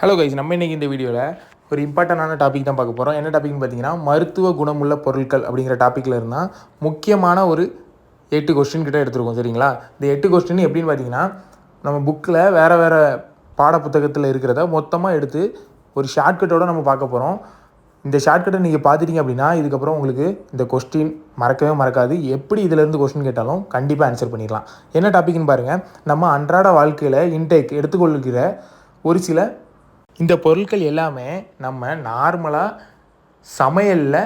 Hello guys நம்ம இன்றைக்கி இந்த வீடியோவில் ஒரு இம்பார்ட்டண்டான டாபிக் தான் பார்க்க போகிறோம் என்ன டாபிக்னு பார்த்தீங்கன்னா மருத்துவ குணமுள்ள பொருட்கள் அப்படிங்கிற டாப்பிக்கில் இருந்தால் முக்கியமான ஒரு எட்டு கொஸ்டின் கிட்ட எடுத்துருக்கோம் சரிங்களா? இந்த எட்டு கொஸ்டின் எப்படின்னு பார்த்தீங்கன்னா நம்ம புக்கில் வேறு வேறு பாடப்புத்தகத்தில் இருக்கிறத மொத்தமாக எடுத்து ஒரு ஷார்ட்கட்டோடு நம்ம பார்க்க போகிறோம் இந்த ஷார்ட்கட்டை நீங்கள் பார்த்துட்டீங்க அப்படின்னா இதுக்கப்புறம் உங்களுக்கு இந்த கொஸ்டின் மறக்கவே மறக்காது. எப்படி இதிலேருந்து கொஸ்டின் கேட்டாலும் கண்டிப்பாக ஆன்சர் பண்ணிடலாம். என்ன டாப்பிக்னு பாருங்கள் நம்ம அன்றாட வாழ்க்கையில் இன்டேக் எடுத்துக்கொள்கிற ஒரு சில இந்த பொருட்கள் எல்லாமே நம்ம நார்மலாக சமையலில்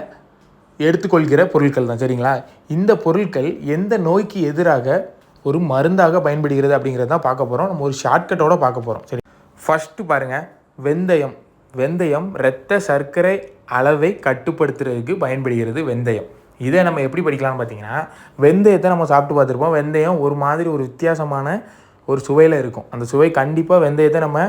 எடுத்துக்கொள்கிற பொருட்கள் தான் சரிங்களா? இந்த பொருட்கள் எந்த நோய்க்கு எதிராக ஒரு மருந்தாக பயன்படுகிறது அப்படிங்கிறது தான் பார்க்க போகிறோம் நம்ம ஒரு ஷார்ட்கட்டோடு பார்க்க போகிறோம் சரி. ஃபஸ்ட்டு பாருங்கள் வெந்தயம். வெந்தயம் இரத்த சர்க்கரை அளவை கட்டுப்படுத்துறதுக்கு பயன்படுகிறது வெந்தயம். இதை நம்ம எப்படி படிக்கலாம்னு பார்த்தீங்கன்னா வெந்தயத்தை நம்ம சாப்பிட்டு பார்த்துருப்போம். வெந்தயம் ஒரு மாதிரி ஒரு வித்தியாசமான ஒரு சுவையில் இருக்கும். அந்த சுவை கண்டிப்பாக வெந்தயத்தை நம்ம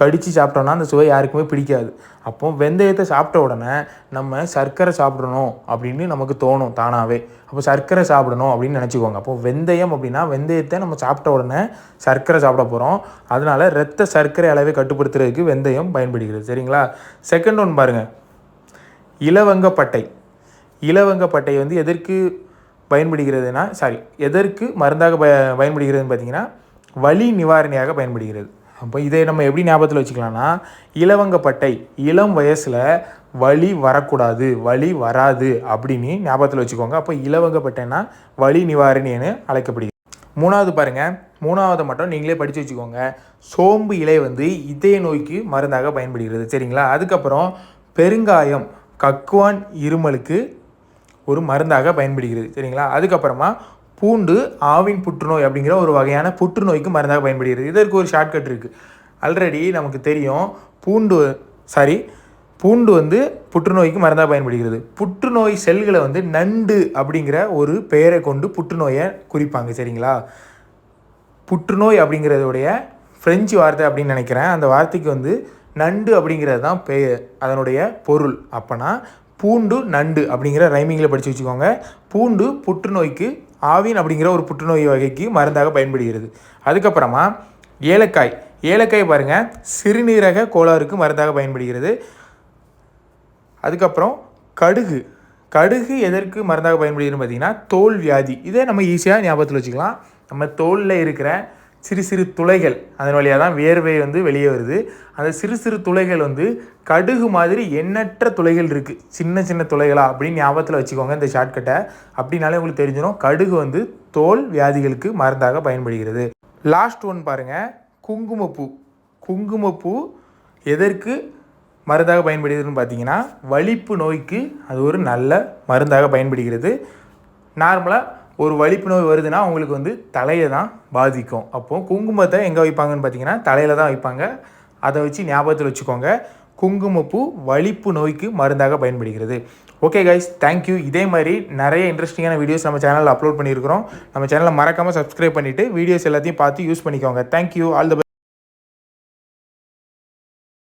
கடித்து சாப்பிட்டோம்னா அந்த சுவை யாருக்குமே பிடிக்காது. அப்போ வெந்தயத்தை சாப்பிட்ட உடனே நம்ம சர்க்கரை சாப்பிடணும் அப்படின்னு நமக்கு தோணும் தானாகவே அப்போ சர்க்கரை சாப்பிடணும் அப்படின்னு நினச்சிக்கோங்க. அப்போ வெந்தயம் அப்படின்னா வெந்தயத்தை நம்ம சாப்பிட்ட உடனே சர்க்கரை சாப்பிட போகிறோம் அதனால் இரத்த சர்க்கரை அளவை கட்டுப்படுத்துறதுக்கு வெந்தயம் பயன்படுகிறது. சரிங்களா? செகண்ட் ஒன் பாருங்கள் இலவங்கப்பட்டை இலவங்கப்பட்டை வந்து எதற்கு பயன்படுகிறதுனா சாரி எதற்கு மருந்தாக ப பயன்படுகிறதுன்னு பார்த்தீங்கன்னா வலி நிவாரணியாக பயன்படுகிறது. அப்போ இதை நம்ம எப்படி ஞாபகத்தில் வச்சுக்கலாம்னா இலவங்கப்பட்டை இளம் வயசில் வலி வரக்கூடாது வலி வராது அப்படின்னு ஞாபகத்தில் வச்சுக்கோங்க. அப்போ இலவங்கப்பட்டைன்னா வலி நிவாரணின்னு அழைக்கப்படுகிறது. மூணாவது பாருங்கள் மூணாவது மட்டும் நீங்களே படித்து வச்சுக்கோங்க. சோம்பு இலை வந்து இதய நோய்க்கு மருந்தாக பயன்படுகிறது. சரிங்களா? அதுக்கப்புறம் பெருங்காயம் கக்குவான் இருமலுக்கு ஒரு மருந்தாக பயன்படுகிறது. சரிங்களா? அதுக்கப்புறமா பூண்டு ஆவின் புற்றுநோய் அப்படிங்கிற ஒரு வகையான புற்றுநோய்க்கு மருந்தாக பயன்படுகிறது. இதற்கு ஒரு ஷார்ட்கட் இருக்குது ஆல்ரெடி நமக்கு தெரியும். பூண்டு சாரி பூண்டு வந்து புற்றுநோய்க்கு மருந்தாக பயன்படுகிறது. புற்றுநோய் செல்களை வந்து நண்டு அப்படிங்கிற ஒரு பெயரை கொண்டு புற்றுநோயை குறிப்பாங்க சரிங்களா? புற்றுநோய் அப்படிங்கிறதுடைய ஃப்ரெஞ்சு வார்த்தை அப்படின்னு நினைக்கிறேன். அந்த வார்த்தைக்கு வந்து நண்டு அப்படிங்கிறது தான் பெயர் அதனுடைய பொருள். அப்போனா பூண்டு நண்டு அப்படிங்கிற ரைமிங்கில் படித்து வச்சுக்கோங்க. பூண்டு புற்றுநோய்க்கு ஆவின் அப்படிங்கிற ஒரு புற்றுநோய் வகைக்கு மருந்தாக பயன்படுகிறது. அதுக்கப்புறமா ஏலக்காய். ஏலக்காய் பாருங்கள் சிறுநீரக கோளாறுக்கு மருந்தாக பயன்படுகிறது. அதுக்கப்புறம் கடுகு. கடுகு எதற்கு மருந்தாக பயன்படுகிறதுன்னு பார்த்தீங்கன்னா தோல் வியாதி. இதை நம்ம ஈஸியாக ஞாபகத்தில் வச்சுக்கலாம். நம்ம தோலில் இருக்கிற சிறு சிறு துளைகள் அதன் வழியாக தான் வேர்வை வந்து வெளியே வருது. அந்த சிறு சிறு துளைகள் வந்து கடுகு மாதிரி எண்ணற்ற துளைகள் இருக்குது சின்ன சின்ன துளைகளாக அப்படின்னு ஞாபகத்தில் வச்சுக்கோங்க இந்த ஷார்ட்கட்டை அப்படின்னாலே உங்களுக்கு தெரிஞ்சிடும் கடுகு வந்து தோல் வியாதிகளுக்கு மருந்தாக பயன்படுகிறது. லாஸ்ட் ஒன் பாருங்கள் குங்குமப்பூ. குங்குமப்பூ எதற்கு மருந்தாக பயன்படுகிறதுன்னு பார்த்தீங்கன்னா வலிப்பு நோய்க்கு அது ஒரு நல்ல மருந்தாக பயன்படுகிறது. நார்மலாக ஒரு வலிப்பு நோய் வருதுன்னா அவங்களுக்கு வந்து தலையை தான் பாதிக்கும். அப்போது குங்குமத்தை எங்கே வைப்பாங்கன்னு பார்த்தீங்கன்னா தலையில் தான் வைப்பாங்க. அதை வச்சு ஞாபகத்தில் வச்சுக்கோங்க. குங்குமப்பூ வலிப்பு நோய்க்கு மருந்தாக பயன்படுகிறது. ஓகே கைஸ் தேங்க்யூ இதே மாதிரி நிறைய இன்ட்ரெஸ்டிங்கான வீடியோஸ் நம்ம சேனலில் அப்லோட் பண்ணியிருக்கிறோம். நம்ம சேனலை மறக்காமல் சப்ஸ்கிரைப் பண்ணிவிட்டு வீடியோஸ் எல்லாத்தையும் பார்த்து யூஸ் பண்ணிக்கோங்க. Thank you all the